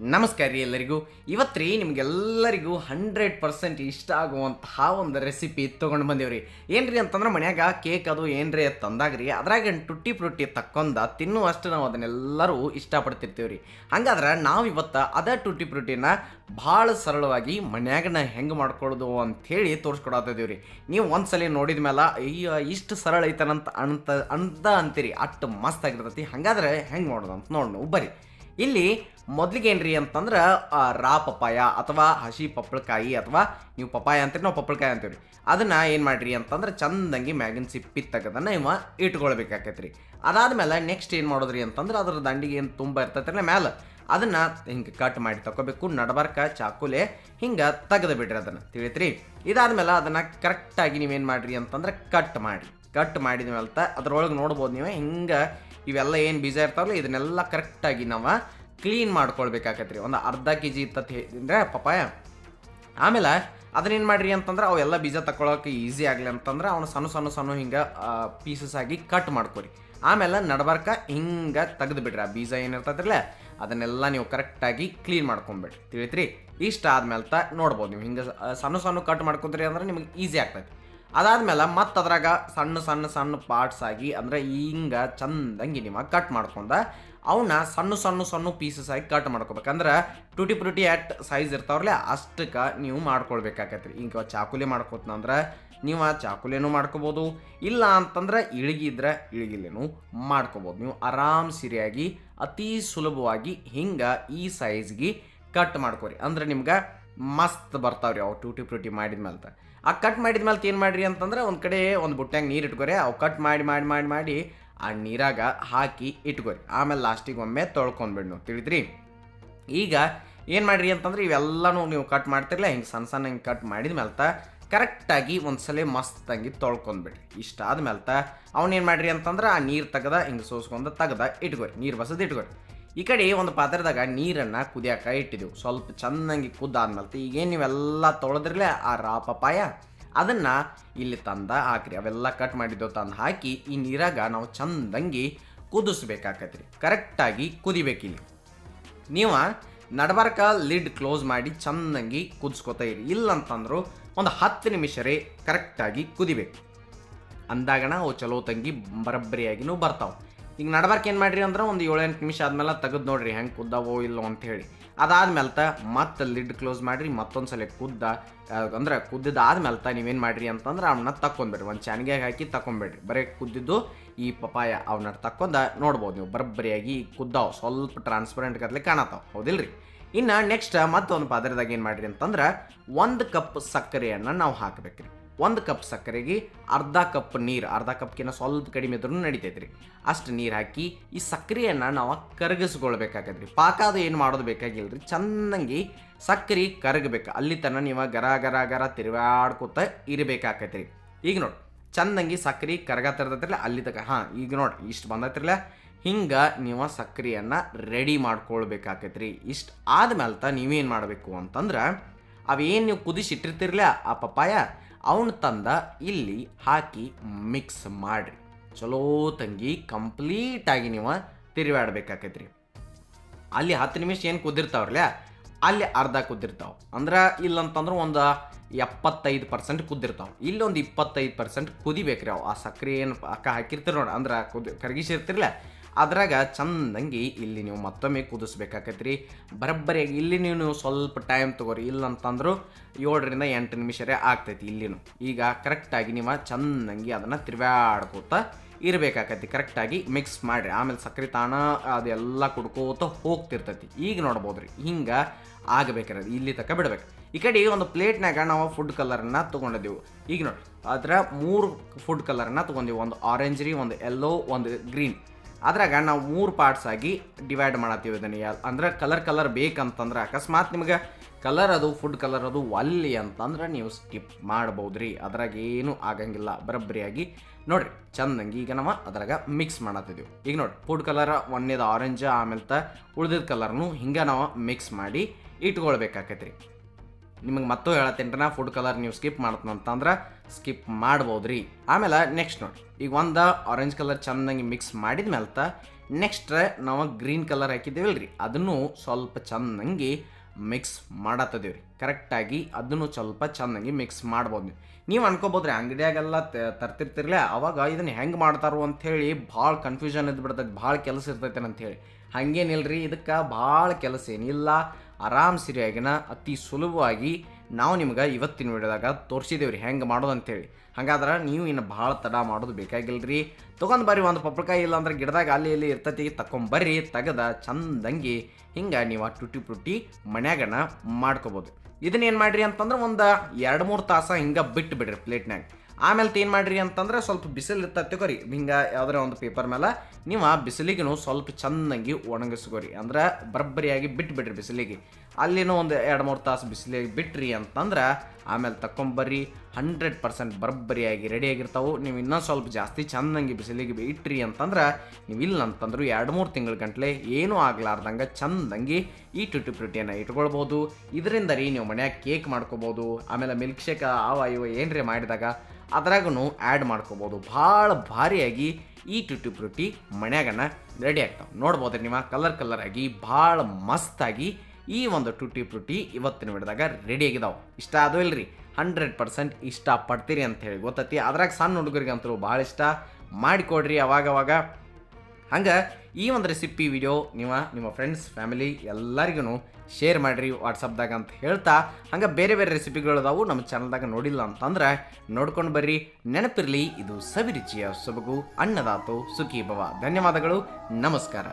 ನಮಸ್ಕಾರ ರೀ ಎಲ್ಲರಿಗೂ. ಇವತ್ತು ರೀ ನಿಮ್ಗೆಲ್ಲರಿಗೂ ಹಂಡ್ರೆಡ್ ಪರ್ಸೆಂಟ್ ಇಷ್ಟ ಆಗುವಂತಹ ಒಂದು ರೆಸಿಪಿ ತೊಗೊಂಡು ಬಂದೇವ್ರಿ. ಏನ್ರಿ ಅಂತಂದ್ರೆ ಮನ್ಯಾಗ ಕೇಕ್ ಅದು ಏನ್ರಿ ತಂದಾಗ ರೀ, ಅದ್ರಾಗ ಟುಟ್ಟಿ ಫ್ರುಟ್ಟಿ ತಕ್ಕೊಂದ ತಿನ್ನುವಷ್ಟು ನಾವು ಅದನ್ನೆಲ್ಲರೂ ಇಷ್ಟಪಡ್ತಿರ್ತೀವಿ ರೀ ಹಂಗಾದ್ರೆ ನಾವು ಇವತ್ತು ಅದ ಟುಟ್ಟಿ ಫ್ರುಟ್ಟಿನ ಭಾಳ ಸರಳವಾಗಿ ಮನ್ಯಾಗನ ಹೆಂಗೆ ಮಾಡ್ಕೊಳ್ಳೋದು ಅಂಥೇಳಿ ತೋರಿಸ್ಕೊಡತ್ತಿದ್ದೀವಿ ರೀ ನೀವು ಒಂದ್ಸಲ ನೋಡಿದ ಮೇಲೆ ಅಯ್ಯೋ, ಇಷ್ಟು ಸರಳ ಐತನಂತ ಅಂತ ಅಂತ ಅಂತೀರಿ. ಅಷ್ಟು ಮಸ್ತ್ ಆಗಿರ್ತೈತಿ. ಹಂಗಾದ್ರೆ ಹೆಂಗೆ ಮಾಡೋದು ಅಂತ ನೋಡಿ ಬರೀ. ಇಲ್ಲಿ ಮೊದ್ಲಿಗೆ ಏನ್ರಿ ಅಂತಂದ್ರೆ ರಾ ಪಪ್ಪಾಯ ಅಥವಾ ಹಸಿ ಪಪ್ಪಳಕಾಯಿ ಅಥವಾ ನೀವು ಪಪ್ಪಾಯ ಅಂತೀರಿ, ನಾವು ಪಪ್ಪಳಕಾಯಿ ಅಂತೀವಿ ರೀ ಅದನ್ನ ಏನು ಮಾಡ್ರಿ ಅಂತಂದ್ರೆ, ಚಂದಂಗಿ ಮ್ಯಾಗಿನ ಸಿಪ್ಪಿ ತಗದನ್ನ ಇವ ಇಟ್ಕೊಳ್ಬೇಕಾಕೈತಿ ರೀ ಅದಾದ್ಮೇಲೆ ನೆಕ್ಸ್ಟ್ ಏನು ಮಾಡೋದ್ರಿ ಅಂತಂದ್ರೆ, ಅದ್ರ ದಂಡಿಗೆ ಏನು ತುಂಬ ಇರ್ತೈತ್ರಲ್ಲ ಮ್ಯಾಲೆ, ಅದನ್ನ ಹಿಂಗೆ ಕಟ್ ಮಾಡಿ ತಗೋಬೇಕು ನಡಬರ್ಕ, ಚಾಕುಲೆ ಹಿಂಗೆ ತೆಗೆದು ಬಿಡ್ರಿ ಅದನ್ನು, ತಿಳಿತ್ರಿ? ಇದಾದ್ಮೇಲೆ ಅದನ್ನ ಕರೆಕ್ಟಾಗಿ ನೀವೇನು ಮಾಡ್ರಿ ಅಂತಂದ್ರೆ ಕಟ್ ಮಾಡಿ ಕಟ್ ಮಾಡಿದ ಮೇಲೆ ಅದ್ರೊಳಗೆ ನೋಡ್ಬೋದು ನೀವು, ಹಿಂಗೆ ಇವೆಲ್ಲ ಏನು ಬೀಜ ಇರ್ತಾವಲ್ಲ ಇದನ್ನೆಲ್ಲ ಕರೆಕ್ಟಾಗಿ ನಾವು ಕ್ಲೀನ್ ಮಾಡ್ಕೊಳ್ಬೇಕಾಕತ್ರಿ. ಒಂದು ಅರ್ಧ ಕೆ ಜಿ ಇತ್ತತ್ ಹೇಳಿದ್ರೆ ಪಪಾಯ ಆಮೇಲೆ ಅದನ್ನೇನು ಮಾಡ್ರಿ ಅಂತಂದ್ರೆ, ಅವೆಲ್ಲ ಬೀಜ ತಗೊಳಕ್ಕೆ ಈಸಿ ಆಗಲಿ ಅಂತಂದ್ರೆ, ಅವನು ಸಣ್ಣ ಸಣ್ಣ ಸಣ್ಣ ಹಿಂಗೆ ಪೀಸಸ್ ಆಗಿ ಕಟ್ ಮಾಡ್ಕೊರಿ. ಆಮೇಲೆ ನಡಬರ್ಕ ಹಿಂಗೆ ತೆಗೆದು ಬಿಡ್ರಿ ಆ ಬೀಜ ಏನಿರ್ತದ್ರಲ್ಲ ಅದನ್ನೆಲ್ಲ ನೀವು ಕರೆಕ್ಟಾಗಿ ಕ್ಲೀನ್ ಮಾಡ್ಕೊಂಬಿಡ್ರಿ. ತಿಳಿತ್ರಿ? ಇಷ್ಟ ಆದ್ಮೇಲೆ ತ ನೋಡ್ಬೋದು. ನೀವು ಹಿಂಗೆ ಸಣ್ಣ ಸಣ್ಣ ಕಟ್ ಮಾಡ್ಕೊಂಡ್ರಿ ಅಂದ್ರೆ ನಿಮಗೆ ಈಸಿ ಆಗ್ತೈತಿ. ಅದಾದ್ಮೇಲೆ ಮತ್ತೆ ಅದ್ರಾಗ ಸಣ್ಣ ಸಣ್ಣ ಸಣ್ಣ ಪಾರ್ಟ್ಸ್ ಆಗಿ, ಅಂದ್ರೆ ಹಿಂಗ ಚಂದಂಗಿ ನಿಮ್ಮ ಕಟ್ ಮಾಡ್ಕೊಂಡ ಅವನ್ನ ಸಣ್ಣ ಸಣ್ಣ ಸಣ್ಣ ಪೀಸಸ್ ಆಗಿ ಕಟ್ ಮಾಡ್ಕೋಬೇಕಂದ್ರೆ ಟೂಟಿ ಪ್ರೂಟಿ ಎಟ್ ಸೈಜ್ ಇರ್ತಾವ್ರಲ್ಲ, ಅಷ್ಟಕ್ಕೆ ನೀವು ಮಾಡ್ಕೊಳ್ಬೇಕಾಗತ್ತೆ ಈಗ ಚಾಕುಲಿ ಮಾಡ್ಕೋತನಂದ್ರೆ ನೀವು ಆ ಚಾಕುಲಿನೂ ಮಾಡ್ಕೋಬೋದು, ಇಲ್ಲ ಅಂತಂದ್ರೆ ಇಳಿಗಿದ್ರೆ ಇಳಿಗಿಲೇನು ಮಾಡ್ಕೋಬೋದು. ನೀವು ಆರಾಮ್ ಸಿರಿಯಾಗಿ, ಅತಿ ಸುಲಭವಾಗಿ ಹಿಂಗೆ ಈ ಸೈಜ್ಗೆ ಕಟ್ ಮಾಡ್ಕೋರಿ. ಅಂದ್ರೆ ನಿಮ್ಗೆ ಮಸ್ತ್ ಬರ್ತಾವ್ರಿ ಅವು ಟೂಟಿ ಪ್ರೂಟಿ ಮಾಡಿದ್ಮೇಲೆ ಆ ಕಟ್ ಮಾಡಿದ ಮೇಲೆ ಏನು ಮಾಡ್ರಿ ಅಂತಂದ್ರೆ ಒಂದು ಕಡೆ ಒಂದು ಬುಟ್ಟ್ಯಾಗ ನೀರು ಇಟ್ಕೊರಿ. ಅವು ಕಟ್ ಮಾಡಿ ಮಾಡಿ ಮಾಡಿ ಮಾಡಿ ಆ ನೀರಾಗ ಹಾಕಿ ಇಟ್ಕೊರಿ. ಆಮೇಲೆ ಲಾಸ್ಟಿಗೆ ಒಮ್ಮೆ ತೊಳ್ಕೊಂಡ್ಬಿಡ್ ನೀವು ತಿಳಿದ್ರಿ? ಈಗ ಏನು ಮಾಡ್ರಿ ಅಂತಂದ್ರೆ ಇವೆಲ್ಲನೂ ನೀವು ಕಟ್ ಮಾಡ್ತಿರಲ್ಲ ಹಿಂಗೆ ಸಣ್ಣ ಸಣ್ಣ ಹಿಂಗೆ ಕಟ್ ಮಾಡಿದ ಮೇಲ್ತ ಕರೆಕ್ಟಾಗಿ ಒಂದ್ಸಲ ಮಸ್ತಂಗಿ ತೊಳ್ಕೊಂಡ್ಬಿಡ್ರಿ ಇಷ್ಟ ಆದ್ಮೇಲೆ ಅವನೇನು ಮಾಡ್ರಿ ಅಂತಂದ್ರೆ ಆ ನೀರು ತೆಗ್ದ, ಹಿಂಗೆ ಸೋಸ್ಕೊಂಡು ತೆಗ್ದ ಇಟ್ಕೊರಿ. ನೀರು ಬಸದು ಇಟ್ಕೊರಿ. ಈ ಕಡೆ ಒಂದು ಪಾತ್ರದಾಗ ನೀರನ್ನು ಕುದಿಯಾಕ ಇಟ್ಟಿದ್ದೆವು ಸ್ವಲ್ಪ ಚೆನ್ನಾಗಿ ಕುದ್ದಾದ್ಮೇಲೆ ಈಗೇನು ನೀವೆಲ್ಲ ತೊಳೆದ್ರಲೆ ಆ ರಾ ಪಪಾಯ ಅದನ್ನ ಇಲ್ಲಿ ತಂದ ಹಾಕ್ರಿ. ಅವೆಲ್ಲ ಕಟ್ ಮಾಡಿದ್ದೆವು ತಂದು ಹಾಕಿ ಈ ನೀರಾಗ ನಾವು ಚಂದಂಗಿ ಕುದಿಸ್ಬೇಕಾಕತ್ರಿ. ಕರೆಕ್ಟಾಗಿ ಕುದಿಬೇಕಿಲ್ಲಿ ನೀವು ನಡಬರ್ಕ ಲಿಡ್ ಕ್ಲೋಸ್ ಮಾಡಿ ಚಂದಂಗಿ ಕುದಿಸ್ಕೊತಾ ಇರಿ. ಇಲ್ಲಂತಂದ್ರು ಒಂದು ಹತ್ತು ನಿಮಿಷರೇ ಕರೆಕ್ಟಾಗಿ ಕುದಿಬೇಕು. ಅಂದಾಗಣ ಅವು ಚಲೋ ತಂಗಿ ಬರಬ್ಬರಿಯಾಗಿನೂ ಬರ್ತಾವೆ. ಈಗ ನಡ್ಬಾರ್ಕ ಏನು ಮಾಡ್ರಿ ಅಂದ್ರೆ ಒಂದು ಏಳೆಂಟು ನಿಮಿಷ ಆದ್ಮೇಲೆ ತೆಗೆದು ನೋಡ್ರಿ ಹೆಂಗೆ ಕುದ್ದಾವೋ ಇಲ್ಲೋ ಅಂತ ಹೇಳಿ. ಅದಾದ್ಮೇಲೆ ತ ಮತ್ತೆ ಲಿಡ್ ಕ್ಲೋಸ್ ಮಾಡ್ರಿ ಮತ್ತೊಂದು ಸಲ ಕುದ್ದ ಅಂದ್ರೆ ಕುದ್ದಿದ್ದಾದ್ಮೇಲೆ ತ ನೀವೇನು ಮಾಡ್ರಿ ಅಂತಂದ್ರೆ ಅವನ್ನ ತಕ್ಕೊಂಡ್ಬಿಡ್ರಿ. ಒಂದು ಚಾನಿಗೆ ಹಾಕಿ ತಕೊಂಡ್ಬಿಡ್ರಿ ಬರೀ ಕುದ್ದಿದ್ದು ಈ ಪಪಾಯ ಅವನ್ನ ತಕ್ಕೊಂಡ ನೋಡ್ಬೋದು ನೀವು. ಬರಬ್ಬರಿಯಾಗಿ ಕುದ್ದಾವ್, ಸ್ವಲ್ಪ ಟ್ರಾನ್ಸ್ಪರೆಂಟ್ ಕತ್ಲೆ ಕಾಣತಾವ. ಹೌದಿಲ್ರಿ? ಇನ್ನು ನೆಕ್ಸ್ಟ್ ಮತ್ತೊಂದು ಪಾತ್ರದಾಗ ಏನು ಮಾಡ್ರಿ ಅಂತಂದ್ರೆ ಒಂದು ಕಪ್ ಸಕ್ಕರೆಯನ್ನು ನಾವು ಹಾಕ್ಬೇಕ್ರಿ. ಒಂದು ಕಪ್ ಸಕ್ಕರೆಗೆ ಅರ್ಧ ಕಪ್ ನೀರು, ಅರ್ಧ ಕಪ್ಗಿನ ಸ್ವಲ್ಪ ಕಡಿಮೆ ಇದ್ರೂ ನಡಿತೈತ್ರಿ. ಅಷ್ಟು ನೀರು ಹಾಕಿ ಈ ಸಕ್ಕರೆಯನ್ನು ನಾವು ಕರಗಿಸ್ಕೊಳ್ಬೇಕಾಗತ್ರಿ ಪಾಕ ಅದು ಏನು ಮಾಡೋದು ಬೇಕಾಗಿಲ್ಲ ರೀ ಚೆನ್ನಾಗಿ ಸಕ್ಕರೆ ಕರಗಬೇಕು. ಅಲ್ಲಿ ತನಕ ನೀವು ಗರ ಗರ ಗರ ತಿರುಗಾಡ್ಕೊತ ಇರಬೇಕಾಕೈತ್ರಿ. ಈಗ ನೋಡಿ, ಚಂದಂಗಿ ಸಕ್ಕರೆ ಕರಗತ್ತಿರ್ತೈತ್ರಿ ಅಲ್ಲಿ ತಗ ಹಾಂ, ಈಗ ನೋಡಿ, ಇಷ್ಟು ಬಂದತ್ತಿರಲ್ಲ ಹಿಂಗೆ ನೀವು ಸಕ್ಕರೆಯನ್ನು ರೆಡಿ ಮಾಡ್ಕೊಳ್ಬೇಕಾಕೈತ್ರಿ. ಇಷ್ಟು ಆದ್ಮೇಲೆ ತ ನೀವೇನು ಮಾಡಬೇಕು ಅಂತಂದ್ರೆ, ಅವೇನು ನೀವು ಕುದಿಸಿಟ್ಟಿರ್ತಿರ್ಲ ಆ ಪಪ್ಪಾಯ ಅವನ್ನ ತಂದ ಇಲ್ಲಿ ಹಾಕಿ ಮಿಕ್ಸ್ ಮಾಡಿರಿ. ಚಲೋ ತಂಗಿ ಕಂಪ್ಲೀಟಾಗಿ ನೀವು ತಿರುವಾಡ್ಬೇಕಾಕೈತ್ರಿ ಅಲ್ಲಿ ಹತ್ತು ನಿಮಿಷ ಏನು ಕುದಿರ್ತಾವ್ರಲ್ಲ ಅಲ್ಲಿ ಅರ್ಧ ಕುದ್ದಿರ್ತಾವೆ. ಅಂದ್ರೆ ಇಲ್ಲಂತಂದ್ರೆ ಒಂದು ಎಪ್ಪತ್ತೈದು ಪರ್ಸೆಂಟ್ ಕುದ್ದಿರ್ತಾವೆ. ಇಲ್ಲಿ ಒಂದು ಇಪ್ಪತ್ತೈದು ಪರ್ಸೆಂಟ್ ಕುದಿಬೇಕ್ರಿ ಅವು. ಆ ಸಕ್ಕರೆ ಏನು ಅಕ್ಕ ಹಾಕಿರ್ತೀರಿ ನೋಡಿ, ಅಂದ್ರೆ ಕುದಿ ಕರಗಿಸಿರ್ತಿರಲ್ಲ ಅದ್ರಾಗ ಚಂದಂಗಿ ಇಲ್ಲಿ ನೀವು ಮತ್ತೊಮ್ಮೆ ಕುದಿಸ್ಬೇಕಾಕೈತ್ರಿ. ಬರಬ್ಬರಿಯಾಗಿ ಇಲ್ಲಿ ನೀವು ಸ್ವಲ್ಪ ಟೈಮ್ ತಗೋರಿ. ಇಲ್ಲಂತಂದ್ರೂ ಏಳರಿಂದ ಎಂಟು ನಿಮಿಷರೇ ಆಗ್ತೈತಿ ಇಲ್ಲಿನೂ. ಈಗ ಕರೆಕ್ಟಾಗಿ ನೀವು ಚಂದಂಗಿ ಅದನ್ನು ತಿರ್ವಾಡ್ಕೋತ ಇರಬೇಕಾಕತಿ ಕರೆಕ್ಟಾಗಿ ಮಿಕ್ಸ್ ಮಾಡಿರಿ. ಆಮೇಲೆ ಸಕ್ಕರೆ ತಾಣ ಅದೆಲ್ಲ ಕುಡ್ಕೋತ ಹೋಗ್ತಿರ್ತೈತಿ. ಈಗ ನೋಡ್ಬೋದ್ರಿ. ಹಿಂಗೆ ಆಗಬೇಕಿರೋದು. ಇಲ್ಲಿ ತಕ ಬಿಡ್ಬೇಕು. ಈ ಕಡೆ ಒಂದು ಪ್ಲೇಟ್ನಾಗ ನಾವು ಫುಡ್ ಕಲರನ್ನ ತೊಗೊಂಡಿದ್ದೆವು. ಈಗ ನೋಡಿ, ಅದರ ಮೂರು ಫುಡ್ ಕಲರನ್ನ ತೊಗೊಂಡಿವಿ. ಒಂದು ಆರೆಂಜ್ ರೀ, ಒಂದು ಯೆಲ್ಲೋ ಒಂದು ಗ್ರೀನ್ ಅದ್ರಾಗ ನಾವು ಮೂರು ಪಾರ್ಟ್ಸ್ ಆಗಿ ಡಿವೈಡ್ ಮಾಡತ್ತೀವಿ ಇದನ್ನು. ಅಂದ್ರೆ ಕಲರ್ ಕಲರ್ ಬೇಕಂತಂದ್ರೆ ಅಕಸ್ಮಾತ್ ನಿಮ್ಗೆ ಕಲರ್ ಅದು ಫುಡ್ ಕಲರ್ ಅದು ಒಲ್ಲಿ ಅಂತಂದ್ರೆ ನೀವು ಸ್ಕಿಪ್ ಮಾಡ್ಬೋದ್ರಿ. ಅದ್ರಾಗ ಏನೂ ಆಗಂಗಿಲ್ಲ. ಬರಬ್ಬರಿಯಾಗಿ ನೋಡ್ರಿ, ಚಂದಂಗಿ ಈಗ ನಾವು ಅದ್ರಾಗ ಮಿಕ್ಸ್ ಮಾಡತ್ತಿದ್ದೀವಿ ಈಗ ನೋಡಿ ಫುಡ್ ಕಲರ್ ಒಂದೇದ ಆರೆಂಜ್ ಆಮೇಲೆ ಉಳ್ದಿದ್ದ ಕಲರ್ನು ಹಿಂಗೆ ನಾವು ಮಿಕ್ಸ್ ಮಾಡಿ ಇಟ್ಕೊಳ್ಬೇಕಾಕೈತ್ರಿ. ನಿಮಗೆ ಮತ್ತೂ ಹೇಳತ್ತೇನ್ರಿ ನಾ ಫುಡ್ ಕಲರ್ ನೀವು ಸ್ಕಿಪ್ ಮಾಡ್ತಂತಂದ್ರೆ ಸ್ಕಿಪ್ ಮಾಡ್ಬೋದು ರೀ ಆಮೇಲೆ ನೆಕ್ಸ್ಟ್ ನೋಡಿ ಈಗ ಒಂದು ಆರೆಂಜ್ ಕಲರ್ ಚೆಂದಂಗೆ ಮಿಕ್ಸ್ ಮಾಡಿದ ಮೇಲೆ ನೆಕ್ಸ್ಟ್ ನಾವು ಗ್ರೀನ್ ಕಲರ್ ಹಾಕಿದ್ದೇವಲ್ರಿ ಅದನ್ನು ಸ್ವಲ್ಪ ಚೆಂದಂಗೆ ಮಿಕ್ಸ್ ಮಾಡತ್ತದೇವೆ ರೀ ಕರೆಕ್ಟಾಗಿ ಅದನ್ನು ಸ್ವಲ್ಪ ಚೆಂದಂಗೆ ಮಿಕ್ಸ್ ಮಾಡ್ಬೋದು ನೀವು. ನೀವು ಅನ್ಕೋಬೋದ್ರಿ, ಅಂಗಡಿಯಾಗೆಲ್ಲ ತರ್ತಿರ್ತಿರ್ಲ, ಅವಾಗ ಇದನ್ನು ಹೆಂಗೆ ಮಾಡ್ತಾರೋ ಅಂಥೇಳಿ ಭಾಳ ಕನ್ಫ್ಯೂಷನ್ ಇದ್ಬಿಡ್ತೈತೆ, ಭಾಳ ಕೆಲಸ ಇರ್ತೈತೆ ಅಂಥೇಳಿ ರೀ ಇದಕ್ಕೆ ಭಾಳ ಕೆಲಸ ಏನಿಲ್ಲ ಆರಾಮ್ ಸರಿಯಾಗಿನ, ಅತಿ ಸುಲಭವಾಗಿ ನಾವು ನಿಮ್ಗೆ ಇವತ್ತಿನ ವಿಡಿಯೋದಾಗ ತೋರಿಸಿದೇವ್ರಿ. ಹೆಂಗೆ ಮಾಡೋದು ಅಂತೇಳಿ. ಹಾಗಾದ್ರೆ ನೀವು ಇನ್ನು ಭಾಳ ತಡ ಮಾಡೋದು ಬೇಕಾಗಿಲ್ರಿ. ತೊಗೊಂಡು ಬರ್ರಿ, ಒಂದು ಪಪ್ಪಳಕಾಯಿ ಇಲ್ಲ ಅಂದ್ರೆ ಗಿಡದಾಗ ಅಲ್ಲಿ ಇಲ್ಲಿ ಇರ್ತತಿ ತಗೊಂಬರ್ರಿ ತೆಗದ, ಚಂದಂಗಿ ಹಿಂಗೆ ನೀವು ಆ ಟುಟಿ ಪುಟ್ಟಿ ಮನ್ಯಾಗನ ಮಾಡ್ಕೋಬೋದು. ಇದನ್ನ ಏನು ಮಾಡ್ರಿ ಅಂತಂದ್ರೆ ಒಂದು ಎರಡು ಮೂರು ತಾಸು ಹಿಂಗೆ ಬಿಟ್ಟು ಬಿಡ್ರಿ ಪ್ಲೇಟ್ನಾಗ ಆಮೇಲೆ ಏನು ಮಾಡ್ರಿ ಅಂತಂದ್ರೆ ಸ್ವಲ್ಪ ಬಿಸಿಲು ಇರ್ತೈತೆ ಕೊರಿ ಹಿಂಗೆ ಯಾವ್ದಾರ ಒಂದು ಪೇಪರ್ ಮೇಲೆ ನೀವು ಆ ಬಿಸಿಲಿಗೂ ಸ್ವಲ್ಪ ಚೆನ್ನಾಗಿ ಒಣಗಿಸ್ಕೋರಿ. ಅಂದ್ರೆ ಬರಬ್ಬರಿಯಾಗಿ ಬಿಟ್ಬಿಡ್ರಿ ಬಿಸಿಲಿಗೆ. ಅಲ್ಲಿನೂ ಒಂದು ಎರಡು ಮೂರು ತಾಸು ಬಿಸಿಲಿಗೆ ಬಿಟ್ರಿ ಅಂತಂದ್ರೆ ಆಮೇಲೆ ತಕೊಂಬರ್ರಿ ಹಂಡ್ರೆಡ್ ಪರ್ಸೆಂಟ್ ಬರಬ್ಬರಿಯಾಗಿ ರೆಡಿಯಾಗಿರ್ತಾವೆ ನೀವು ಇನ್ನೂ ಸ್ವಲ್ಪ ಜಾಸ್ತಿ ಚಂದಂಗಿ ಬಿಸಿಲಿಗೆ ಇಟ್ರಿ ಅಂತಂದ್ರೆ ನೀವು ಇಲ್ಲ ಅಂತಂದ್ರೂ ಎರಡು ಮೂರು ತಿಂಗಳ ಗಂಟ್ಲೆ ಏನೂ ಆಗ್ಲಾರ್ದಂಗೆ ಚಂದಂಗಿ ಈ ಟುಟಿ ಪ್ರೂಟಿಯನ್ನು ಇಟ್ಕೊಳ್ಬೋದು. ಇದರಿಂದ ರೀ ನೀವು ಮನ್ಯಾಗ ಕೇಕ್ ಮಾಡ್ಕೋಬೋದು, ಆಮೇಲೆ ಮಿಲ್ಕ್ ಶೇಕ್ ಆವ ಇವ ಏನ್ರಿ ಮಾಡಿದಾಗ ಅದ್ರಾಗೂ ಆ್ಯಡ್ ಮಾಡ್ಕೋಬೋದು. ಭಾಳ ಭಾರಿಯಾಗಿ ಈ ಟುಟಿ ಪ್ರೂಟಿ ಮನ್ಯಾಗನ ರೆಡಿ ಆಗ್ತಾವೆ. ನೋಡ್ಬೋದು ನೀವು ಕಲರ್ ಕಲರಾಗಿ ಭಾಳ ಮಸ್ತಾಗಿ ಈ ಒಂದು ಟುಟಿ ಪ್ರೂಟಿ ಇವತ್ತಿನ ರೆಡಿ ಆಗಿದಾವೆ. ಇಷ್ಟ ಅದು ಇಲ್ರಿ ಹಂಡ್ರೆಡ್ ಪರ್ಸೆಂಟ್ ಇಷ್ಟ ಪಡ್ತೀರಿ ಅಂತ ಹೇಳಿ ಗೊತ್ತೈತಿ. ಅದ್ರಾಗ ಸಣ್ಣ ಹುಡುಗರಿಗೆ ಅಂತಲೂ ಭಾಳ ಇಷ್ಟ. ಮಾಡಿಕೊಡ್ರಿ ಅವಾಗವಾಗ ಹಂಗೆ ಈ ಒಂದು ರೆಸಿಪಿ ವಿಡಿಯೋ ನೀವು ನಿಮ್ಮ ಫ್ರೆಂಡ್ಸ್ ಫ್ಯಾಮಿಲಿ ಎಲ್ಲರಿಗೂ ಶೇರ್ ಮಾಡಿರಿ ವಾಟ್ಸಪ್ದಾಗ ಅಂತ ಹೇಳ್ತಾ. ಹಂಗೆ ಬೇರೆ ಬೇರೆ ರೆಸಿಪಿಗಳು ಅದಾವು ನಮ್ಮ ಚಾನಲ್ದಾಗ ನೋಡಿಲ್ಲ ಅಂತಂದ್ರೆ ನೋಡ್ಕೊಂಡು ಬರ್ರಿ. ನೆನಪಿರಲಿ, ಇದು ಸವಿರುಚಿಯ ಸೊಬಗು, ಅನ್ನದಾತು ಸುಖಿ ಭವ ಧನ್ಯವಾದಗಳು, ನಮಸ್ಕಾರ.